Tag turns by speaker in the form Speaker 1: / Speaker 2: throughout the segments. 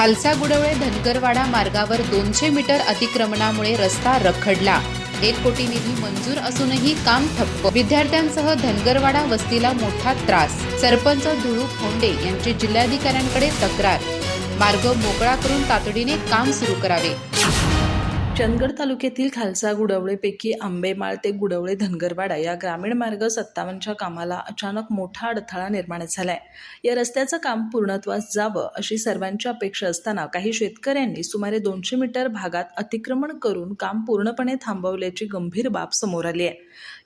Speaker 1: खालसा गुडवळे धनगरवाडा मार्गावर दोनशे मीटर अतिक्रमणामुळे रस्ता रखडला. एक कोटी निधी मंजूर असूनही काम ठप्प. विद्यार्थ्यांसह धनगरवाडा वस्तीला मोठा त्रास. सरपंच धुळू फोंडे यांची जिल्हाधिकाऱ्यांकडे तक्रार. मार्ग मोकळा करून तातडीने काम सुरू करावे.
Speaker 2: चंदगड तालुक्यातील खालसा गुडवळेपैकी आंबेमाळ ते गुडवळे धनगरवाडा या ग्रामीण मार्ग सत्तावन्नच्या कामाला अचानक मोठा अडथळा निर्माण झालाय. या रस्त्याचं काम पूर्णत्वास जावं अशी सर्वांची अपेक्षा असताना काही शेतकऱ्यांनी सुमारे दोनशे मीटर भागात अतिक्रमण करून काम पूर्णपणे थांबवल्याची गंभीर बाब समोर आली आहे.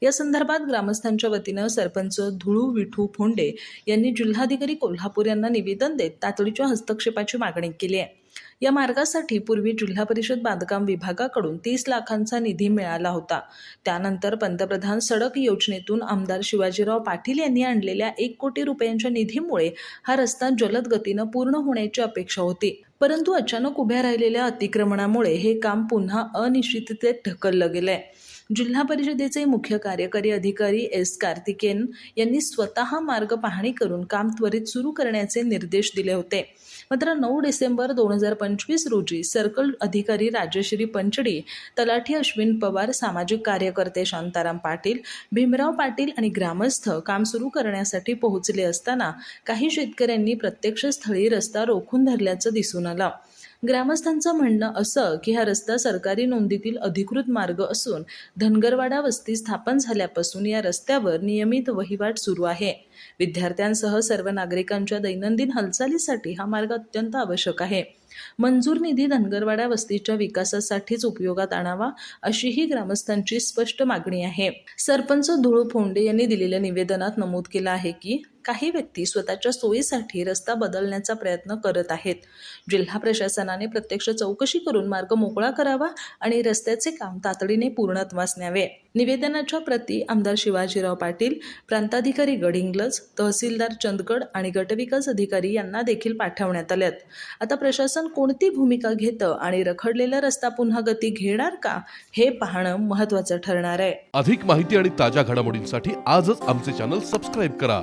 Speaker 2: या संदर्भात ग्रामस्थांच्या वतीनं सरपंच धुळू विठू फोंडे यांनी जिल्हाधिकारी कोल्हापूर यांना निवेदन देत तातडीच्या हस्तक्षेपाची मागणी केली आहे. या मार्गासाठी पूर्वी जिल्हा परिषद बांधकाम विभागाकडून तीस लाखांचा निधी मिळाला होता. त्यानंतर पंतप्रधान सडक योजनेतून आमदार शिवाजीराव पाटील यांनी आणलेल्या एक कोटी रुपयांच्या निधीमुळे हा रस्ता जलद गतीनं पूर्ण होण्याची अपेक्षा होती. परंतु अचानक उभ्या राहिलेल्या अतिक्रमणामुळे हे काम पुन्हा अनिश्चिततेत ढकललं गेलंय. जिल्हा परिषदेचे मुख्य कार्यकारी अधिकारी एस कार्तिकेन यांनी स्वतः मार्ग पाहणी करून काम त्वरित सुरू करण्याचे निर्देश दिले होते. मात्र नऊ डिसेंबर दोन हजार पंचवीस रोजी सर्कल अधिकारी राजश्री पंचडी तलाठी अश्विन पवार सामाजिक कार्यकर्ते शांताराम पाटील भीमराव पाटील आणि ग्रामस्थ काम सुरू करण्यासाठी पोहोचले असताना काही शेतकऱ्यांनी प्रत्यक्ष स्थळी रस्ता रोखून धरल्याचं दिसून आलं. ग्रामस्थांचं म्हणणं असं की हा रस्ता सरकारी नोंदीतील अधिकृत मार्ग असून धनगरवाडा वस्ती स्थापन झाल्यापासून या रस्त्यावर नियमित वहिवाट सुरू आहे. विद्यार्थ्यांसह सर्व नागरिकांच्या दैनंदिन हालचालीसाठी हा मार्ग अत्यंत आवश्यक आहे. मंजूर निधी धनगरवाडा वस्तीच्या विकासासाठीच उपयोगात आणावा अशीही ग्रामस्थांची स्पष्ट मागणी आहे. सरपंच धुळू फोंडे यांनी दिलेल्या निवेदनात नमूद केलं आहे की काही व्यक्ती स्वतःच्या सोयीसाठी रस्ता बदलण्याचा प्रयत्न करत आहेत. जिल्हा प्रशासनाने प्रत्यक्ष चौकशी करून मार्ग मोकळा करावा आणि रस्त्याचे काम तातडीने पूर्णत्वास न्यावे निवेदनाच्या प्रती आमदार शिवाजीराव पाटील प्रांताधिकारी गडिंग्लज तहसीलदार चंदगड आणि गटविकास अधिकारी यांना देखील पाठवण्यात आल्यात आता प्रशासन कोणती भूमिका घेतं आणि रखडलेला रस्ता पुन्हा गती घेणार का हे पाहणं महत्त्वाचं ठरणार आहे.
Speaker 3: अधिक माहिती आणि ताज्या घडामोडींसाठी आजच आमचे चॅनल सबस्क्राईब करा.